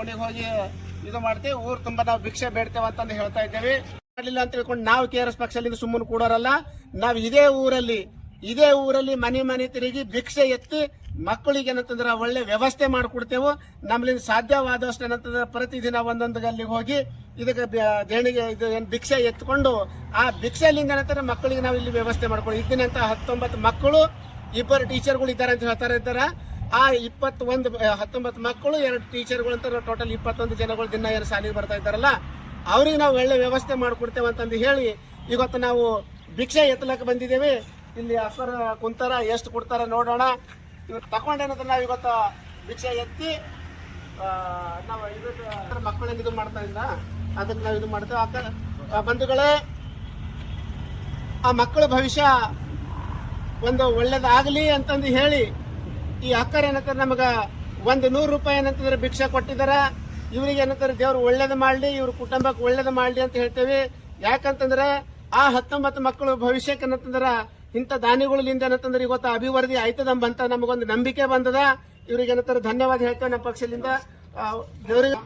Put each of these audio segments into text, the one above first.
ಓಣಿಗೆ ಹೋಗಿ ಇದು ಮಾಡ್ತೀವಿ. ಊರು ತುಂಬಾ ನಾವು ಭಿಕ್ಷೆ ಬೇಡ್ತೇವೆ ಅಂತಂದು ಹೇಳ್ತಾ ಇದ್ದೇವೆ. ಮಾಡಲಿಲ್ಲ ಅಂತ ತಿಳ್ಕೊಂಡು ನಾವು ಕೆ ಆರ್ ಎಸ್ ಪಕ್ಷದಲ್ಲಿ ಸುಮ್ಮನೆ ಕೂಡೋರಲ್ಲ. ನಾವು ಇದೇ ಊರಲ್ಲಿ ಇದೇ ಊರಲ್ಲಿ ಮನೆ ಮನೆ ತಿರುಗಿ ಭಿಕ್ಷೆ ಎತ್ತಿ ಮಕ್ಕಳಿಗೆ ಏನಂತಂದ್ರೆ ಒಳ್ಳೆ ವ್ಯವಸ್ಥೆ ಮಾಡಿಕೊಡ್ತೇವೆ. ನಮ್ಮಲ್ಲಿಂದ ಸಾಧ್ಯವಾದಷ್ಟು ಏನಂತಂದ್ರೆ ಪ್ರತಿದಿನ ಒಂದೊಂದು ಗಲ್ಲಿಗೆ ಹೋಗಿ ಇದಕ್ಕೆ ದೇಣಿಗೆ ಇದು ಏನು ಭಿಕ್ಷೆ ಎತ್ಕೊಂಡು ಆ ಭಿಕ್ಷೆಲಿಂದ ಏನಂತಾರೆ ಮಕ್ಕಳಿಗೆ ನಾವು ಇಲ್ಲಿ ವ್ಯವಸ್ಥೆ ಮಾಡ್ಕೊಂಡು ಇದ್ದಿನಂತ ಹತ್ತೊಂಬತ್ತು ಮಕ್ಕಳು, ಇಬ್ಬರು ಟೀಚರ್ಗಳು ಇದ್ದಾರೆ ಅಂತ ಹೇಳ್ತಾರೆ ಇದ್ದಾರೆ. ಆ ಇಪ್ಪತ್ತೊಂದು ಹತ್ತೊಂಬತ್ತು ಮಕ್ಕಳು ಎರಡು ಟೀಚರ್ಗಳು ಅಂತ ಟೋಟಲ್ ಇಪ್ಪತ್ತೊಂದು ಜನಗಳು ದಿನ ಏನು ಶಾಲೆಗೆ ಬರ್ತಾ ಇದ್ದಾರಲ್ಲ ಅವ್ರಿಗೆ ನಾವು ಒಳ್ಳೆ ವ್ಯವಸ್ಥೆ ಮಾಡಿಕೊಡ್ತೇವೆ ಅಂತಂದು ಹೇಳಿ ಇವತ್ತು ನಾವು ಭಿಕ್ಷೆ ಎತ್ತಲಕ್ಕೆ ಬಂದಿದ್ದೇವೆ. ಇಲ್ಲಿ ಅಫರ್ ಕುಂತಾರ ಎಷ್ಟು ಕೊಡ್ತಾರ ನೋಡೋಣ. ಇವತ್ತು ತಕೊಂಡೇನಂದ್ರೆ ನಾವು ಇವತ್ತು ಭಿಕ್ಷೆ ಎತ್ತಿ ನಾವು ಇದು ಮಕ್ಕಳಿಂದ ಇದು ಮಾಡ್ತಾ ಇಲ್ಲ. ಅದಕ್ಕೆ ನಾವು ಇದು ಮಾಡ್ತೇವೆ. ಆ, ಬಂಧುಗಳೇ ಆ ಮಕ್ಕಳ ಭವಿಷ್ಯ ಒಂದು ಒಳ್ಳೇದಾಗಲಿ ಅಂತಂದು ಹೇಳಿ ಈ ಅಕ್ಕರ ಏನಂತಾರೆ ನಮಗ ಒಂದು ನೂರು ರೂಪಾಯಿ ಏನಂತಂದ್ರೆ ಭಿಕ್ಷೆ ಕೊಟ್ಟಿದಾರ. ಇವ್ರಿಗೆ ಏನಂತಾರೆ ದೇವ್ರು ಒಳ್ಳೇದು ಮಾಡಲಿ, ಇವ್ರ ಕುಟುಂಬಕ್ಕೆ ಒಳ್ಳೇದು ಮಾಡಲಿ ಅಂತ ಹೇಳ್ತೇವೆ. ಯಾಕಂತಂದ್ರೆ ಆ ಹತ್ತೊಂಬತ್ತು ಮಕ್ಕಳು ಭವಿಷ್ಯಕ್ಕೆ ಏನಂತಂದ್ರೆ ಇಂಥ ದಾನಿಗಳಿಂದ ಏನಂತಂದ್ರೆ ಇವತ್ತು ಅಭಿವೃದ್ಧಿ ಆಯ್ತದಂಬಂತ ನಮಗೊಂದು ನಂಬಿಕೆ ಬಂದದ. ಇವ್ರಿಗೆ ಏನಂತಾರೆ ಧನ್ಯವಾದ ಹೇಳ್ತೇವೆ ನಮ್ಮ ಪಕ್ಷದಿಂದ. ದೇವ್ರಿಗೆ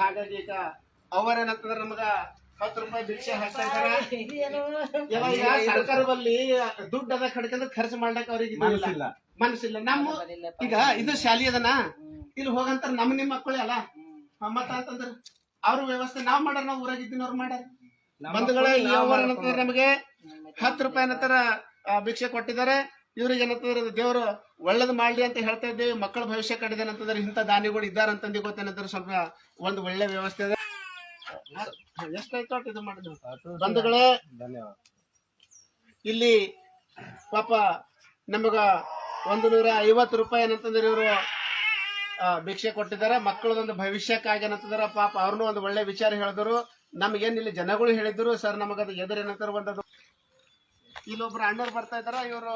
ಹಾಗಾಗಿ ಈಗ ಅವರೇನಂತಂದ್ರೆ ನಮಗ ಹತ್ತು ರೂಪಾಯಿ ಭಿಕ್ಷೆ ಹಾಕ್ತಾ ಇದಾರೆ ಸರ್ಕಾರ ಬಲ್ಲಿ ದುಡ್ಡು ಅದ ಕಡ್ಕೊಂಡ್ರೆ ಖರ್ಚು ಮಾಡ್ಲಕ್ ಅವ್ರಿಗೆ ಮನಸ್ಸಿಲ್ಲ. ಮನಸ್ಸಿಲ್ಲ. ನಮ್ಮ ಈಗ ಇದು ಶಾಲಿ ಅದನ? ಇಲ್ಲಿ ಹೋಗಂತ ನಮ್ಮ ನಿಮ್ಮ ಮಕ್ಕಳೇ ಅಲ್ಲ? ಮತ್ತ ಅಂತಂದ್ರ ಅವ್ರ ವ್ಯವಸ್ಥೆ ನಾವ್ ಮಾಡಾರ ನಾವ್ ಊರಾಗ ಇದ್ದಿನವ್ರು ಮಾಡ್ಯಾರ. ಬಂಧುಗಳೇ ನಮ್ಗೆ ಹತ್ತು ರೂಪಾಯಿ ಏನಂತಾರ ಭಿಕ್ಷೆ ಕೊಟ್ಟಿದ್ದಾರೆ. ಇವ್ರಿಗೆ ಏನಂತಂದ್ರೆ ದೇವರು ಒಳ್ಳೇದು ಮಾಡ್ಲಿ ಅಂತ ಹೇಳ್ತಾ ಇದ್ದೇವೆ. ಮಕ್ಕಳ ಭವಿಷ್ಯ ಕಡಿದಾರೆ ಅಂತಂದ್ರೆ ಇಂಥ ದಾನಿಗಳು ಇದ್ದಾರೆ ಅಂತಂದು ಗೊತ್ತೇನಂತಾರೆ ಸ್ವಲ್ಪ ಒಂದು ಒಳ್ಳೆ ವ್ಯವಸ್ಥೆ ಇದೆ ಎಷ್ಟಾಯ್ತು ಇದು ಮಾಡಿದ್ರು ಬಂಧುಗಳೇ. ಧನ್ಯವಾದ. ಇಲ್ಲಿ ಪಾಪ ನಮಗ ಒಂದು ನೂರ ಐವತ್ತು ರೂಪಾಯಿ ಏನಂತಂದ್ರೆ ಇವರು ಭಿಕ್ಷೆ ಕೊಟ್ಟಿದ್ದಾರೆ. ಮಕ್ಕಳದೊಂದು ಭವಿಷ್ಯಕ್ಕಾಗಿ ಏನಂತಂದ್ರೆ ಪಾಪ ಅವ್ರನ್ನೂ ಒಂದು ಒಳ್ಳೆ ವಿಚಾರ ಹೇಳಿದ್ರು. ನಮ್ಗೇನು ಇಲ್ಲಿ ಜನಗಳು ಹೇಳಿದ್ರು ಸರ್ ನಮಗದು ಎದುರು ಏನಂತಾರೆ ಒಂದದು ಇಲ್ಲೊಬ್ರು ಅಣ್ಣವ್ರು ಬರ್ತಾ ಇದಾರ ಇವರು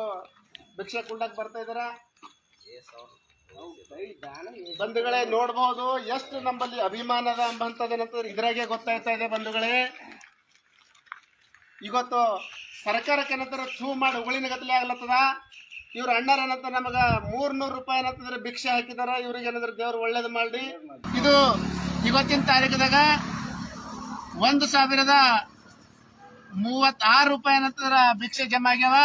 ಭಿಕ್ಷೆ ಕುಂಡಕ್ಕೆ ಬರ್ತಾ ಇದಾರ ಬಂಧುಗಳೇ, ನೋಡ್ಬೋದು ಎಷ್ಟು ನಮ್ಮಲ್ಲಿ ಅಭಿಮಾನದ ಎಂಬಂತದೇನಂತಂದ್ರೆ ಇದ್ರಾಗೆ ಗೊತ್ತಾಯ್ತಾ ಇದೆ ಬಂಧುಗಳೇ. ಇವತ್ತು ಸರ್ಕಾರಕ್ಕೆ ಏನಂತಾರ, ಥೂ ಮಾಡಿ, ಉಳಿನ ಗತಲೆ ಆಗ್ಲತ್ತದ? ಇವ್ರ ಅಣ್ಣರ ಏನಂತ ನಮಗ ಮೂರ್ನೂರು ರೂಪಾಯಿ ಏನಂತಂದ್ರೆ ಭಿಕ್ಷೆ ಹಾಕಿದಾರ, ಇವ್ರಿಗೆ ಏನಂದ್ರೆ ದೇವ್ರು ಒಳ್ಳೇದು ಮಾಡಿ ಇದು ಇವತ್ತಿನ ತಾರೀಕದಾಗ ಒಂದು ಸಾವಿರದ ಮೂವತ್ತಾರು ರೂಪಾಯಿ ಏನಂತಂದ್ರೆ ಭಿಕ್ಷೆ ಜಮಾ ಆಗ್ಯಾವ.